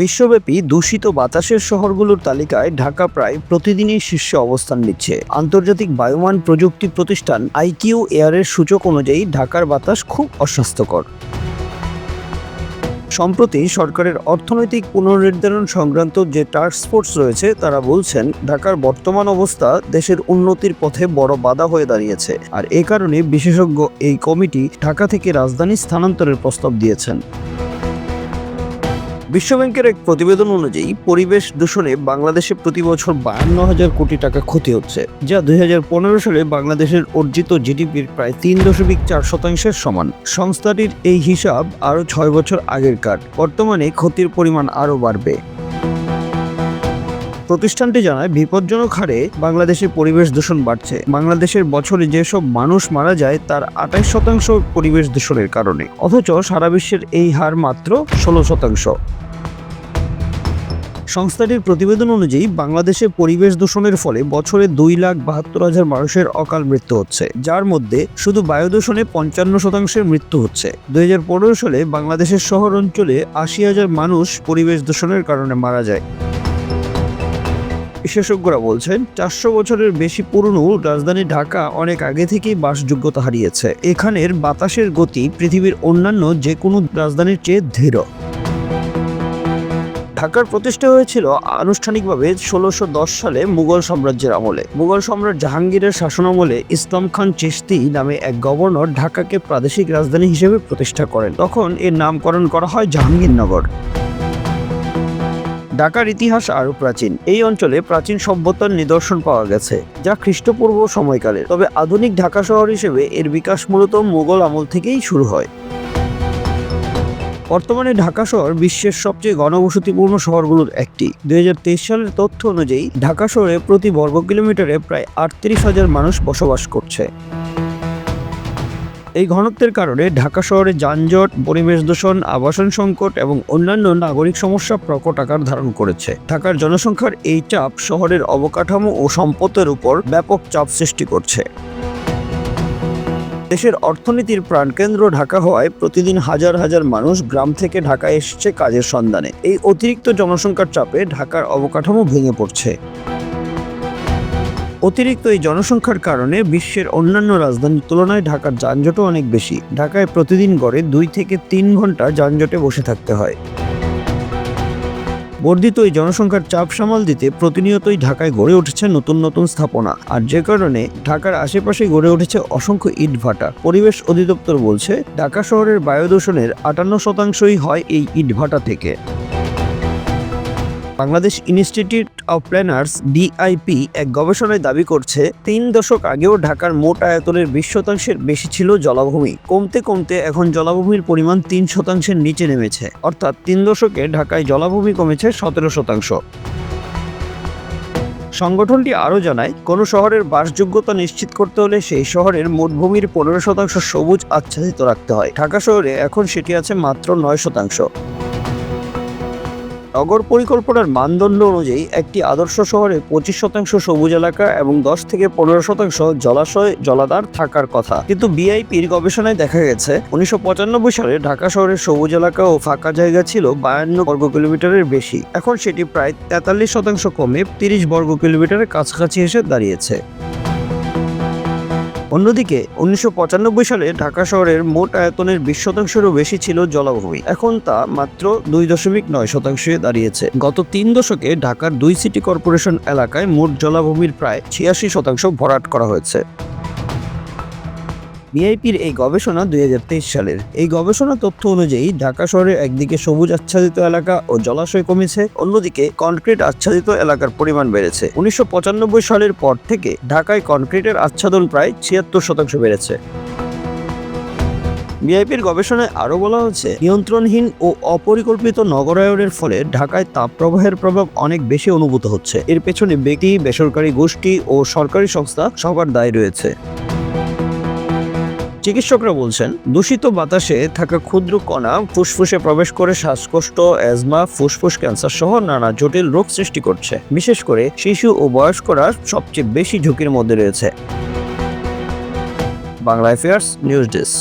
বিশ্বব্যাপী দূষিত বাতাসের শহরগুলোর তালিকায় ঢাকা প্রায় প্রতিদিনই শীর্ষে অবস্থান নিচ্ছে। আন্তর্জাতিক বায়ুমান প্রযুক্তি প্রতিষ্ঠান আইকিউ এয়ারের সূচক অনুযায়ী ঢাকার বাতাস খুব অস্বাস্থ্যকর। সম্প্রতি সরকারের অর্থনৈতিক পুনর্নির্ধারণ সংক্রান্ত যে টাস্ক ফোর্স রয়েছে, তারা বলছেন, ঢাকার বর্তমান অবস্থা দেশের উন্নতির পথে বড় বাধা হয়ে দাঁড়িয়েছে। আর এ কারণে বিশেষজ্ঞ এই কমিটি ঢাকা থেকে রাজধানী স্থানান্তরের প্রস্তাব দিয়েছেন। বিশ্বব্যাংকের এক প্রতিবেদন অনুযায়ী, পরিবেশ দূষণে বাংলাদেশে প্রতি বছর বায়ান্ন হাজার কোটি টাকা ক্ষতি হচ্ছে, যা দুই হাজার পনেরো সালে বাংলাদেশের অর্জিত জিডিপির প্রায় তিন দশমিক চার শতাংশের সমান। সংস্থাটির এই হিসাব আরও ছয় বছর আগের কার বর্তমানে ক্ষতির পরিমাণ আরও বাড়বে। প্রতিষ্ঠানটি জানায়, বিপজ্জনক হারে বাংলাদেশে পরিবেশ দূষণ বাড়ছে। বাংলাদেশের বছরে যেসব মানুষ মারা যায়, তার আঠাইশ শতাংশ পরিবেশ দূষণের কারণে। অথচ সারা বিশ্বের এই হার মাত্র ষোলো শতাংশ। সংস্থাটির প্রতিবেদন অনুযায়ী, বাংলাদেশে পরিবেশ দূষণের ফলে বছরে দুই লাখ বাহাত্তর হাজার মানুষের অকাল মৃত্যু হচ্ছে, যার মধ্যে শুধু বায়ু দূষণে পঞ্চান্ন শতাংশের মৃত্যু হচ্ছে। দুই হাজার পনেরো সালে বাংলাদেশের শহর অঞ্চলে আশি হাজার মানুষ পরিবেশ দূষণের কারণে মারা যায়। বিশেষজ্ঞরা বলছেন, চারশো বছরের বেশি পুরনো রাজধানী ঢাকা অনেক আগে থেকেই বাসযোগ্যতা হারিয়েছে। এখানের বাতাসের গতি পৃথিবীর অন্যান্য যে কোনো রাজধানীর চেয়ে ধীর। ঢাকার প্রতিষ্ঠা হয়েছিল আনুষ্ঠানিকভাবে ষোলোশো সালে মুঘল সাম্রাজ্যের আমলে। মুঘল সম্রাট জাহাঙ্গীরের শাসনামলে ইসলাম খান চিশতি নামে এক গভর্নর ঢাকাকে প্রাদেশিক রাজধানী হিসেবে প্রতিষ্ঠা করেন। তখন এর নামকরণ করা হয় জাহাঙ্গীরনগর। ঢাকার ইতিহাস আরও প্রাচীন। এই অঞ্চলে প্রাচীন সভ্যতার নিদর্শন পাওয়া গেছে, যা খ্রিস্টপূর্ব সময়কালের তবে আধুনিক ঢাকা শহর হিসেবে এর বিকাশ মূলত মুঘল আমল থেকেই শুরু হয়। বর্তমানে ঢাকা শহর বিশ্বের সবচেয়ে ঘনবসতিপূর্ণ শহরগুলোর একটি। দু হাজার তেইশ সালের তথ্য অনুযায়ী, ঢাকা শহরে প্রতি বর্গ কিলোমিটারে প্রায় আটত্রিশ হাজার মানুষ বসবাস করছে। এই ঘনত্বের কারণে ঢাকা শহরে যানজট, পরিবেশ দূষণ, আবাসন সংকট এবং অন্যান্য নাগরিক সমস্যা প্রকট আকার ধারণ করেছে। ঢাকার জনসংখ্যার এই চাপ শহরের অবকাঠামো ও সম্পদের উপর ব্যাপক চাপ সৃষ্টি করছে। দেশের অর্থনীতির প্রাণকেন্দ্র ঢাকা হওয়ায় প্রতিদিন হাজার হাজার মানুষ গ্রাম থেকে ঢাকায় এসছে কাজের সন্ধানে। এই অতিরিক্ত জনসংখ্যার চাপে ঢাকার অবকাঠামো ভেঙে পড়ছে। অতিরিক্ত এই জনসংখ্যার কারণে বিশ্বের অন্যান্য রাজধানীর তুলনায় ঢাকার যানজটও অনেক বেশি। ঢাকায় প্রতিদিন গড়ে দুই থেকে তিন ঘণ্টা যানজটে বসে থাকতে হয়। বর্ধিত এই জনসংখ্যার চাপ সামাল দিতে প্রতিনিয়তই ঢাকায় গড়ে উঠেছে নতুন নতুন স্থাপনা। আর যে কারণে ঢাকার আশেপাশে গড়ে উঠেছে অসংখ্য ইটভাটা পরিবেশ অধিদপ্তর বলছে, ঢাকা শহরের বায়ু দূষণের আটান্ন শতাংশই হয় এই ইটভাটা থেকে। Bangladesh institute of planners DIP এক গবেষণায় দাবি করছে, তিন দশক আগেও ঢাকার মোট আয়তনের বিশ শতাংশের বেশি ছিল জলাভূমি। কমতে কমতে এখন জলাভূমির পরিমাণ তিন শতাংশের নিচে নেমেছে। অর্থাৎ তিন দশকে ঢাকায় জলাভূমি কমেছে সতেরো শতাংশ। সংগঠনটি আরও জানায়, কোনো শহরের বাসযোগ্যতা নিশ্চিত করতে হলে সেই শহরের মোট ভূমির পনেরো শতাংশ সবুজ আচ্ছাদিত রাখতে হয়। ঢাকা শহরে এখন সেটি আছে মাত্র নয় শতাংশ। নগর পরিকল্পনার মানদণ্ড অনুযায়ী একটি আদর্শ শহরে পঁচিশ শতাংশ সবুজ এলাকা এবং দশ থেকে পনেরো শতাংশ জলাশয়, জলাধার থাকার কথা। কিন্তু বিআইপির গবেষণায় দেখা গেছে, উনিশশো পঁচানব্বই সালে ঢাকা শহরের সবুজ এলাকা ও ফাঁকা জায়গা ছিল বায়ান্ন বর্গ কিলোমিটারের বেশি। এখন সেটি প্রায় তেতাল্লিশ শতাংশ কমে তিরিশ বর্গ কিলোমিটারের কাছাকাছি এসে দাঁড়িয়েছে। অন্যদিকে, উনিশশো পঁচানব্বই সালে ঢাকা শহরের মোট আয়তনের বিশ শতাংশেরও বেশি ছিল জলাভূমি। এখন তা মাত্র দুই দশমিক নয় শতাংশে দাঁড়িয়েছে। গত তিন দশকে ঢাকার দুই সিটি কর্পোরেশন এলাকায় মোট জলাভূমির প্রায় ছিয়াশি শতাংশ ভরাট করা হয়েছে। বিআইপির এই গবেষণা দুই হাজার তেইশ সালের। এই গবেষণা তথ্য অনুযায়ী ঢাকা শহরে একদিকে সবুজ আচ্ছাদিত এলাকা ও জলাশয় কমেছে, অন্যদিকে কনক্রিট আচ্ছাদিত এলাকার পরিমাণ বেড়েছে। উনিশশো পঁচানব্বই সালের পর থেকে ঢাকায় কনক্রিটের আচ্ছাদন প্রায় ছিয়াত্তর শতাংশ বেড়েছে। বিআইপির গবেষণায় আরও বলা হচ্ছে নিয়ন্ত্রণহীন ও অপরিকল্পিত নগরায়নের ফলে ঢাকায় তাপপ্রবাহের প্রভাব অনেক বেশি অনুভূত হচ্ছে। এর পেছনে ব্যক্তি, বেসরকারি গোষ্ঠী ও সরকারি সংস্থা সবার দায় রয়েছে। চিকিৎসকরা বলছেন, দূষিত বাতাসে থাকা ক্ষুদ্র কণা ফুসফুসে প্রবেশ করে শ্বাসকষ্ট, অ্যাজমা, ফুসফুস, ক্যান্সার সহ নানা জটিল রোগ সৃষ্টি করছে। বিশেষ করে শিশু ও বয়স্করা সবচেয়ে বেশি ঝুঁকির মধ্যে রয়েছে। Bangla affairs news desk